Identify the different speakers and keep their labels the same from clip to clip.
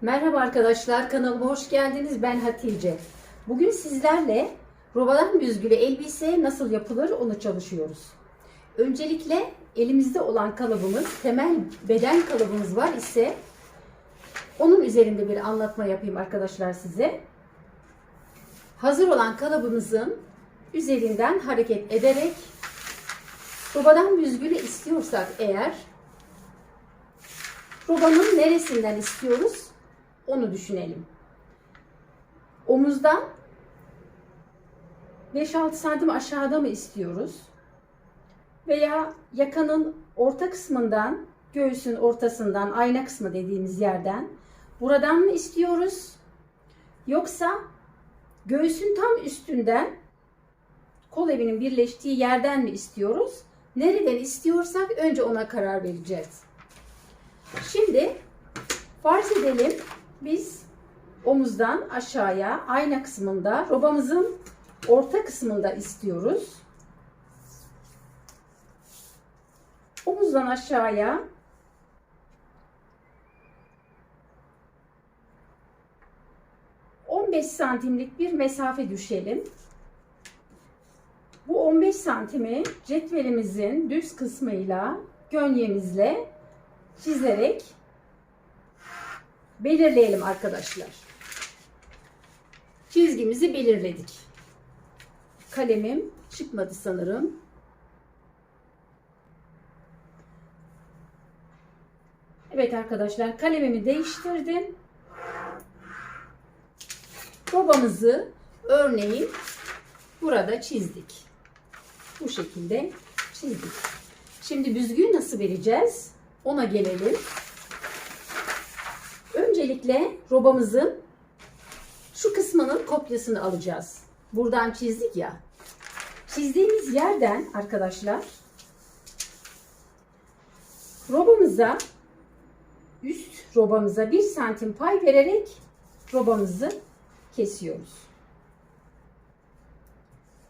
Speaker 1: Merhaba arkadaşlar, kanalıma hoş geldiniz. Ben Hatice. Bugün sizlerle robadan büzgülü elbise nasıl yapılır onu çalışıyoruz. Öncelikle elimizde olan kalıbımız, temel beden kalıbımız var ise onun üzerinde bir anlatma yapayım arkadaşlar size. Hazır olan kalıbımızın üzerinden hareket ederek robadan büzgülü istiyorsak eğer robanın neresinden istiyoruz onu düşünelim. Omuzdan 5-6 santim aşağıda mı istiyoruz? Veya yakanın orta kısmından, göğsün ortasından, ayna kısmı dediğimiz yerden buradan mı istiyoruz? Yoksa göğsün tam üstünden kol evinin birleştiği yerden mi istiyoruz? Nereden istiyorsak önce ona karar vereceğiz. Şimdi farz edelim biz omuzdan aşağıya ayna kısmında robamızın orta kısmında istiyoruz. Omuzdan aşağıya ...15 santimlik bir mesafe düşelim. Bu 15 santimi cetvelimizin düz kısmıyla gönyemizle çizerek belirleyelim arkadaşlar. Çizgimizi belirledik. Kalemim çıkmadı sanırım. Evet arkadaşlar kalemimi değiştirdim. Robamızı örneğin burada çizdik. Bu şekilde çizdik. Şimdi büzgüyü nasıl vereceğiz? Ona gelelim. Öncelikle robamızın şu kısmının kopyasını alacağız. Buradan çizdik ya. Çizdiğimiz yerden arkadaşlar robamıza üst robamıza bir santim pay vererek robamızı kesiyoruz.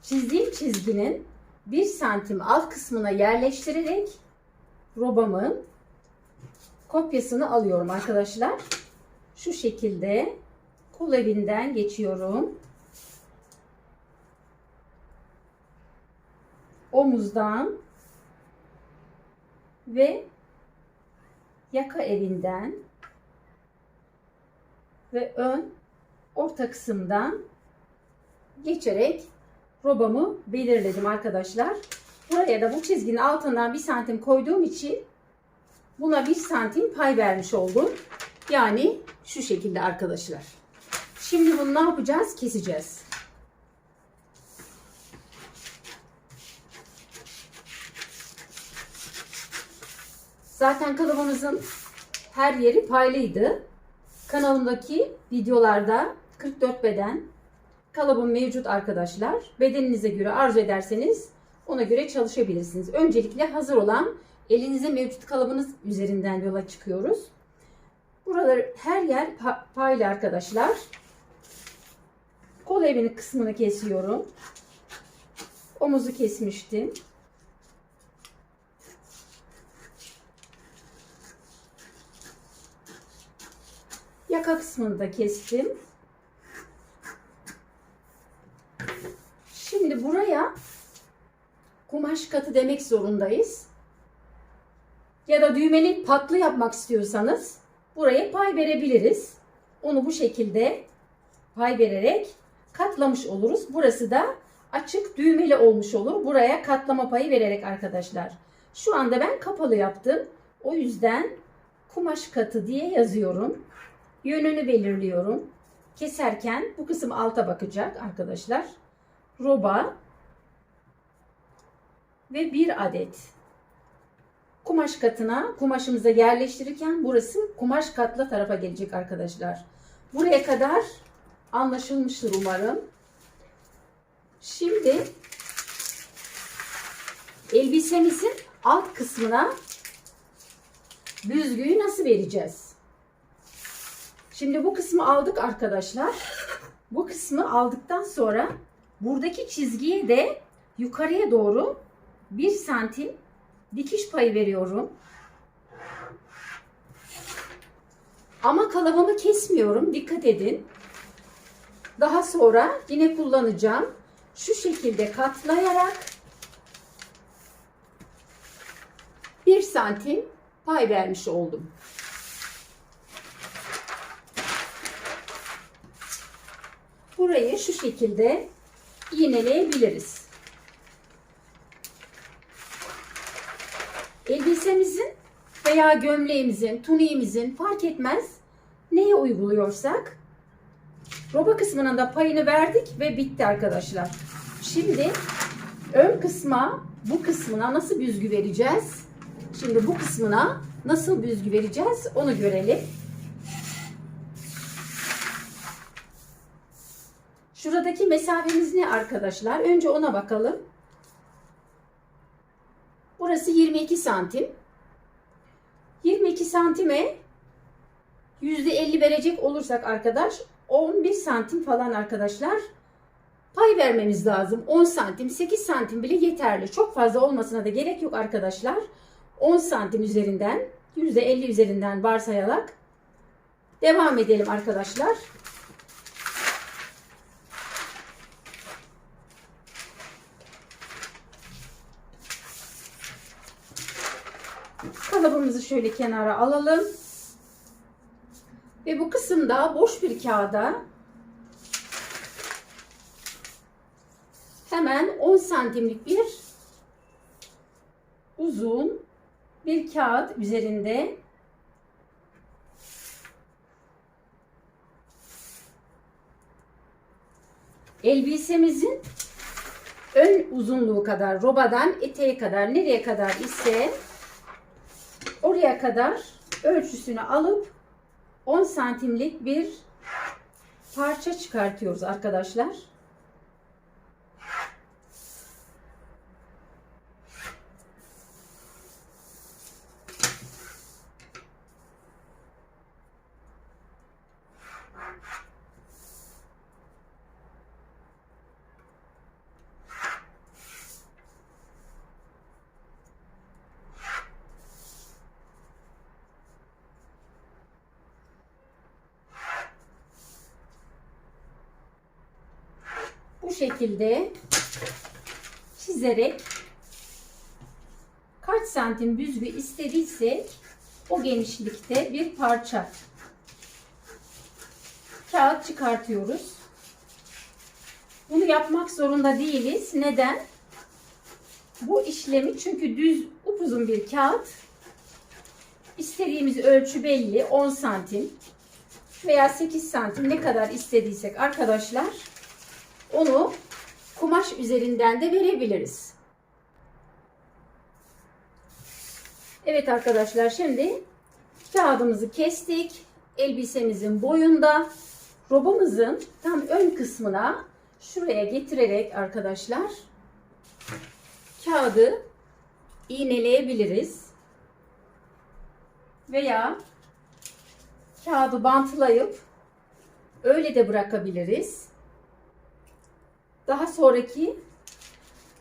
Speaker 1: Çizdiğim çizginin bir santim alt kısmına yerleştirerek robamın kopyasını alıyorum arkadaşlar. Şu şekilde kol evinden geçiyorum. Omuzdan ve yaka evinden ve ön orta kısımdan geçerek robamı belirledim arkadaşlar. Buraya da bu çizginin altından bir santim koyduğum için buna bir santim pay vermiş oldum. Yani şu şekilde arkadaşlar. Şimdi bunu ne yapacağız? Keseceğiz. Zaten kalıbımızın her yeri paylıydı. Kanalımdaki videolarda 44 beden kalıbım mevcut arkadaşlar. Bedeninize göre arzu ederseniz ona göre çalışabilirsiniz. Öncelikle hazır olan elinize mevcut kalıbınız üzerinden yola çıkıyoruz. Buraları her yer paylı arkadaşlar. Kol evinin kısmını kesiyorum. Omuzu kesmiştim. Yaka kısmını da kestim. Şimdi buraya kumaş katı demek zorundayız. Ya da düğmeli patlı yapmak istiyorsanız buraya pay verebiliriz. Onu bu şekilde pay vererek katlamış oluruz. Burası da açık düğmeli olmuş olur. Buraya katlama payı vererek arkadaşlar. Şu anda ben kapalı yaptım. O yüzden kumaş katı diye yazıyorum. Yönünü belirliyorum. Keserken bu kısım alta bakacak arkadaşlar. Roba ve bir adet kumaş katına kumaşımıza yerleştirirken burası kumaş katlı tarafa gelecek arkadaşlar. Buraya kadar anlaşılmıştır umarım. Şimdi elbisemizin alt kısmına büzgüyü nasıl vereceğiz? Şimdi bu kısmı aldık arkadaşlar. Bu kısmı aldıktan sonra buradaki çizgiye de yukarıya doğru 1 santim dikiş payı veriyorum. Ama kalıbımı kesmiyorum. Dikkat edin. Daha sonra yine kullanacağım. Şu şekilde katlayarak 1 santim pay vermiş oldum. Burayı şu şekilde iğneleyebiliriz. Elbisemizin veya gömleğimizin, tuniğimizin fark etmez neye uyguluyorsak roba kısmına da payını verdik ve bitti arkadaşlar. Şimdi ön kısma bu kısmına nasıl büzgü vereceğiz? Şimdi bu kısmına nasıl büzgü vereceğiz onu görelim. Şuradaki mesafemiz ne arkadaşlar? Önce ona bakalım. Burası 22 santim. 22 santime %50 verecek olursak arkadaş 11 santim falan arkadaşlar pay vermemiz lazım. 10 santim 8 santim bile yeterli. Çok fazla olmasına da gerek yok arkadaşlar. 10 santim üzerinden %50 üzerinden varsayarak devam edelim arkadaşlar. Kalıbımızı şöyle kenara alalım. Ve bu kısımda boş bir kağıda hemen 10 santimlik bir uzun bir kağıt üzerinde elbisemizin ön uzunluğu kadar robadan eteğe kadar nereye kadar ise oraya kadar ölçüsünü alıp 10 santimlik bir parça çıkartıyoruz arkadaşlar. Şekilde çizerek kaç santim büzgü istediysek o genişlikte bir parça kağıt çıkartıyoruz. Bunu yapmak zorunda değiliz. Neden? Bu işlemi çünkü düz upuzun bir kağıt istediğimiz ölçü belli 10 santim veya 8 santim ne kadar istediysek arkadaşlar onu kumaş üzerinden de verebiliriz. Evet arkadaşlar şimdi kağıdımızı kestik. Elbisemizin boyunda robamızın tam ön kısmına şuraya getirerek arkadaşlar kağıdı iğneleyebiliriz. Veya kağıdı bantlayıp öyle de bırakabiliriz daha sonraki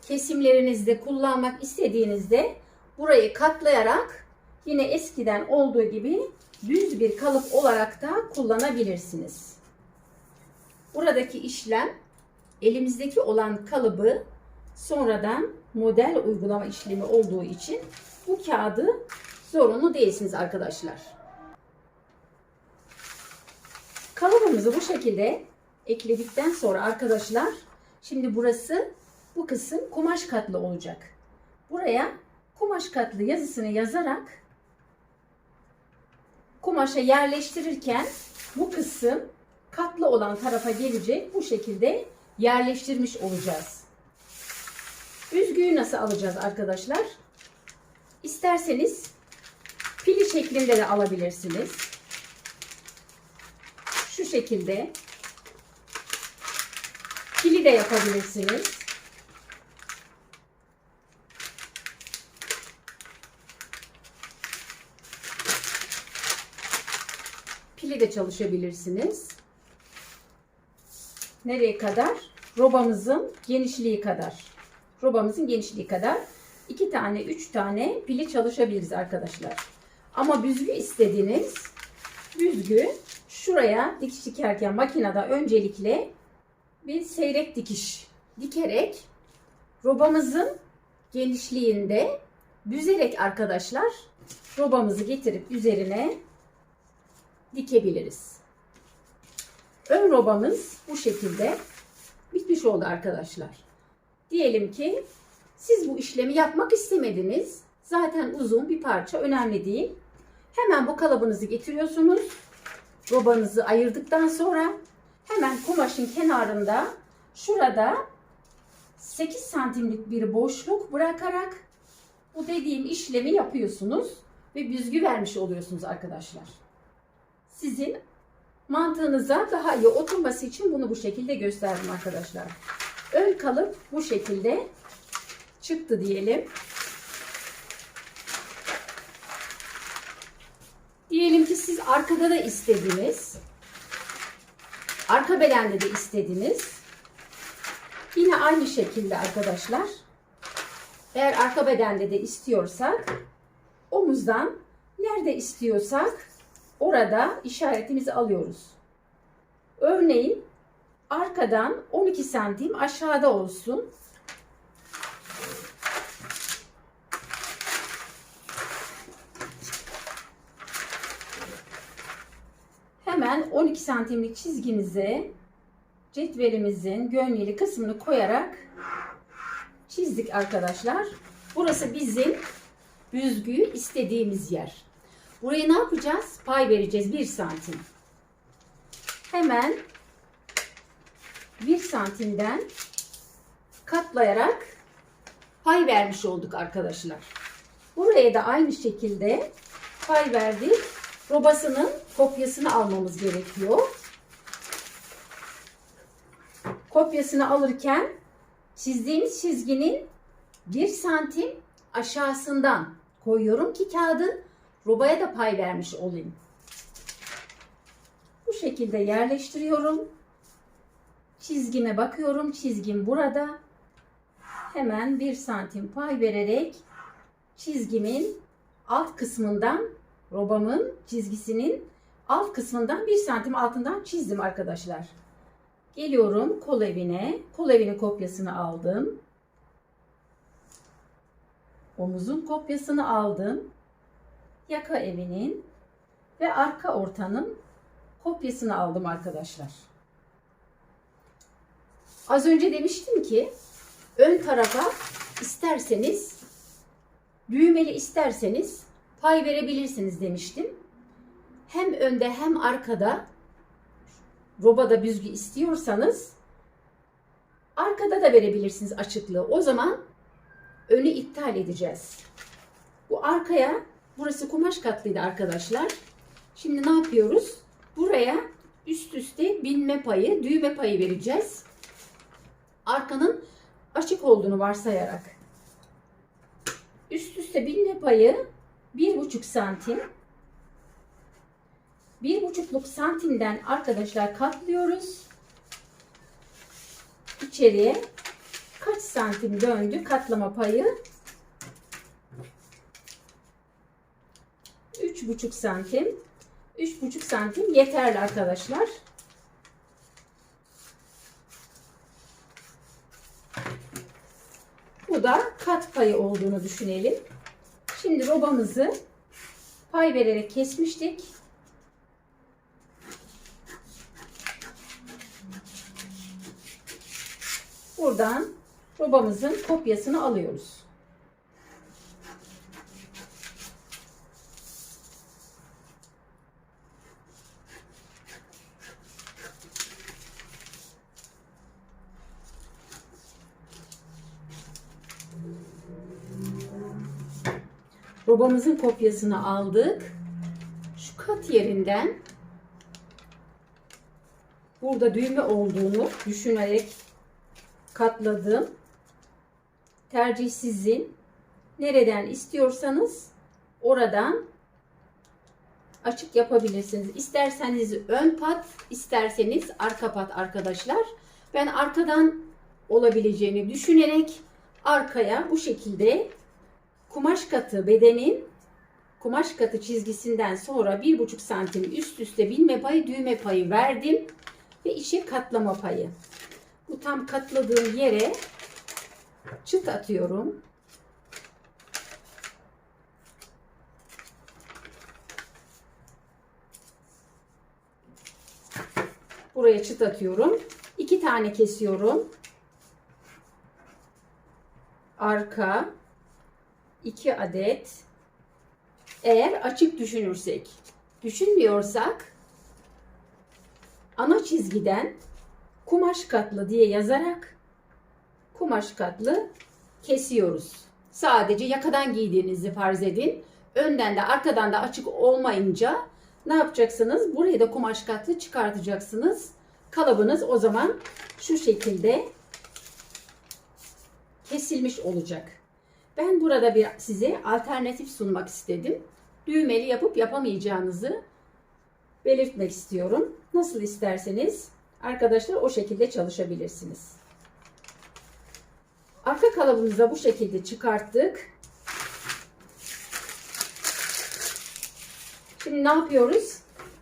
Speaker 1: kesimlerinizde kullanmak istediğinizde burayı katlayarak yine eskiden olduğu gibi düz bir kalıp olarak da kullanabilirsiniz. Buradaki işlem elimizdeki olan kalıbı sonradan model uygulama işlemi olduğu için bu kağıdı zorunlu değilsiniz arkadaşlar. Kalıbımızı bu şekilde ekledikten sonra arkadaşlar Şimdi burası bu kısım kumaş katlı olacak. Buraya kumaş katlı yazısını yazarak kumaşa yerleştirirken bu kısım katlı olan tarafa gelecek. Bu şekilde yerleştirmiş olacağız. Üzgüyü nasıl alacağız arkadaşlar? İsterseniz pili şeklinde de alabilirsiniz. Şu şekilde de yapabilirsiniz. Pili de çalışabilirsiniz. Nereye kadar? Robamızın genişliği kadar. Robamızın genişliği kadar. iki tane, üç tane pili çalışabiliriz arkadaşlar. Ama büzgü istediğiniz büzgü şuraya dikiş dikerken makinede öncelikle bir seyrek dikiş dikerek robamızın genişliğinde büzerek arkadaşlar robamızı getirip üzerine dikebiliriz. Ön robamız bu şekilde bitmiş oldu arkadaşlar. Diyelim ki siz bu işlemi yapmak istemediniz. Zaten uzun bir parça önemli değil. Hemen bu kalıbınızı getiriyorsunuz. Robanızı ayırdıktan sonra hemen kumaşın kenarında şurada 8 santimlik bir boşluk bırakarak bu dediğim işlemi yapıyorsunuz ve büzgü vermiş oluyorsunuz arkadaşlar. Sizin mantığınıza daha iyi oturması için bunu bu şekilde gösterdim arkadaşlar. Ön kalıp bu şekilde çıktı diyelim. Diyelim ki siz arkada da istediniz. Arka bedende de istediniz. Yine aynı şekilde arkadaşlar. Eğer arka bedende de istiyorsak omuzdan nerede istiyorsak orada işaretimizi alıyoruz. Örneğin arkadan 12 santim aşağıda olsun. Hemen 12 santimlik çizgimize cetvelimizin gönleli kısmını koyarak çizdik arkadaşlar. Burası bizim büzgüyü istediğimiz yer. Buraya ne yapacağız? Pay vereceğiz 1 santim. Hemen 1 santimden katlayarak pay vermiş olduk arkadaşlar. Buraya da aynı şekilde pay verdik. Robasının kopyasını almamız gerekiyor. Kopyasını alırken çizdiğimiz çizginin 1 santim aşağısından koyuyorum ki kağıdın robaya da pay vermiş olayım. Bu şekilde yerleştiriyorum. Çizgime bakıyorum. Çizgim burada. Hemen 1 santim pay vererek çizgimin alt kısmından robamın çizgisinin alt kısmından 1 santim altından çizdim arkadaşlar. Geliyorum kol evine. Kol evinin kopyasını aldım. Omuzun kopyasını aldım. Yaka evinin ve arka ortanın kopyasını aldım arkadaşlar. Az önce demiştim ki ön tarafa isterseniz düğmeli isterseniz pay verebilirsiniz demiştim. Hem önde hem arkada robada büzgü istiyorsanız arkada da verebilirsiniz açıklığı. O zaman önü iptal edeceğiz. Bu arkaya burası kumaş katlıydı arkadaşlar. Şimdi ne yapıyoruz? Buraya üst üste binme payı, düğme payı vereceğiz. Arkanın açık olduğunu varsayarak. Üst üste binme payı 1,5 santim. 1,5'luk santimden arkadaşlar katlıyoruz. İçeriye kaç santim döndü katlama payı? 3,5 santim. 3,5 santim yeterli arkadaşlar. Bu da kat payı olduğunu düşünelim. Şimdi robamızı pay vererek kesmiştik. Buradan robamızın kopyasını alıyoruz. Robamızın kopyasını aldık. Şu kat yerinden burada düğme olduğunu düşünerek katladım. Tercih sizin. Nereden istiyorsanız oradan açık yapabilirsiniz. İsterseniz ön pat, isterseniz arka pat arkadaşlar. Ben arkadan olabileceğini düşünerek arkaya bu şekilde kumaş katı bedenin kumaş katı çizgisinden sonra 1,5 santim üst üste bilme payı düğme payı verdim ve içe katlama payı. Bu tam katladığım yere çıt atıyorum. Buraya çıt atıyorum. İki tane kesiyorum. Arka 2 adet. Eğer açık düşünürsek, düşünmüyorsak ana çizgiden kumaş katlı diye yazarak kumaş katlı kesiyoruz. Sadece yakadan giydiğinizi farz edin. Önden de arkadan da açık olmayınca ne yapacaksınız? Burayı da kumaş katlı çıkartacaksınız. Kalıbınız o zaman şu şekilde kesilmiş olacak. Ben burada bir size alternatif sunmak istedim. Düğmeli yapıp yapamayacağınızı belirtmek istiyorum. Nasıl isterseniz arkadaşlar o şekilde çalışabilirsiniz. Arka kalıbımızı da bu şekilde çıkarttık. Şimdi ne yapıyoruz?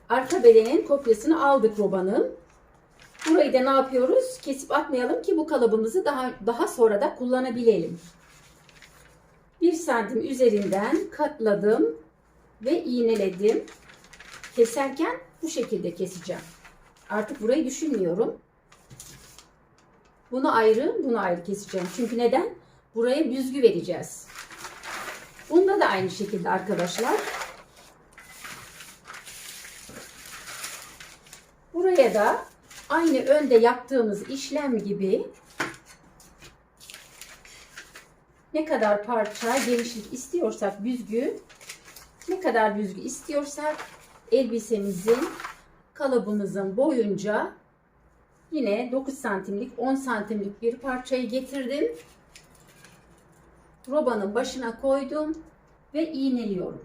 Speaker 1: Arka bedenin kopyasını aldık robanın. Burayı da ne yapıyoruz? Kesip atmayalım ki bu kalıbımızı daha daha sonra da kullanabilelim. 1 santim üzerinden katladım ve iğneledim. Keserken bu şekilde keseceğim. Artık burayı düşünmüyorum. Bunu ayrı, bunu ayrı keseceğim. Çünkü neden? Buraya büzgü vereceğiz. Bunda da aynı şekilde arkadaşlar. Buraya da aynı önde yaptığımız işlem gibi ne kadar parça genişlik istiyorsak büzgü ne kadar büzgü istiyorsak elbisemizin kalıbımızın boyunca yine 9 santimlik 10 santimlik bir parçayı getirdim. Robanın başına koydum ve iğneliyorum.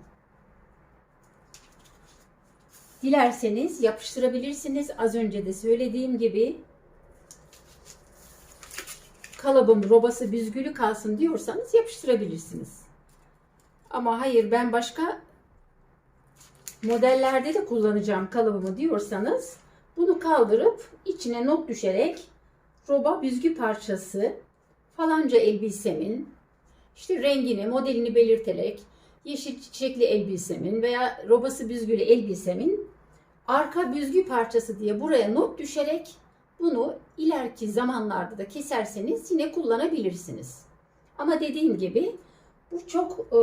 Speaker 1: Dilerseniz yapıştırabilirsiniz. Az önce de söylediğim gibi kalıbım robası büzgülü kalsın diyorsanız yapıştırabilirsiniz. Ama hayır ben başka modellerde de kullanacağım kalıbımı diyorsanız bunu kaldırıp içine not düşerek roba büzgü parçası falanca elbisemin işte rengini, modelini belirterek yeşil çiçekli elbisemin veya robası büzgülü elbisemin arka büzgü parçası diye buraya not düşerek bunu ileriki zamanlarda da keserseniz yine kullanabilirsiniz. Ama dediğim gibi bu çok e,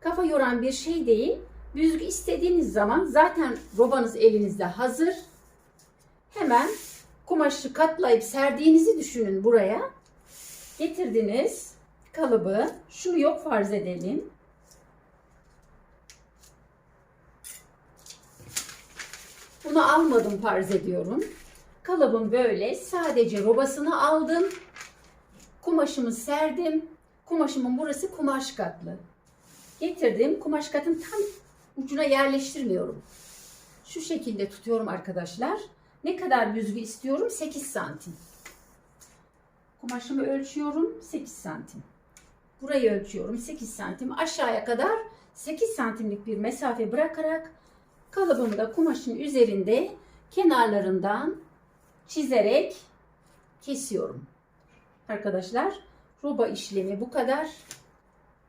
Speaker 1: kafa yoran bir şey değil. Büzgü istediğiniz zaman zaten robanız elinizde hazır. Hemen kumaşı katlayıp serdiğinizi düşünün buraya. Getirdiniz kalıbı. Şunu yok farz edelim. Bunu almadım farz ediyorum. Kalıbım böyle. Sadece robasını aldım. Kumaşımı serdim. Kumaşımın burası kumaş katlı. Getirdim. Kumaş katın tam ucuna yerleştirmiyorum. Şu şekilde tutuyorum arkadaşlar. Ne kadar büzgü istiyorum? 8 santim. Kumaşımı ölçüyorum. 8 santim. Burayı ölçüyorum. 8 santim. Aşağıya kadar 8 santimlik bir mesafe bırakarak kalıbımı da kumaşın üzerinde kenarlarından çizerek kesiyorum. Arkadaşlar roba işlemi bu kadar.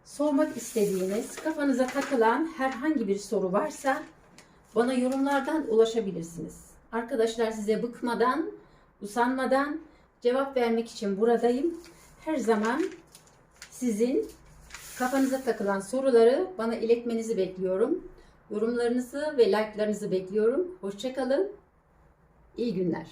Speaker 1: Sormak istediğiniz, kafanıza takılan herhangi bir soru varsa bana yorumlardan ulaşabilirsiniz. Arkadaşlar size bıkmadan, usanmadan cevap vermek için buradayım. Her zaman sizin kafanıza takılan soruları bana iletmenizi bekliyorum. Yorumlarınızı ve like'larınızı bekliyorum. Hoşçakalın. İyi günler.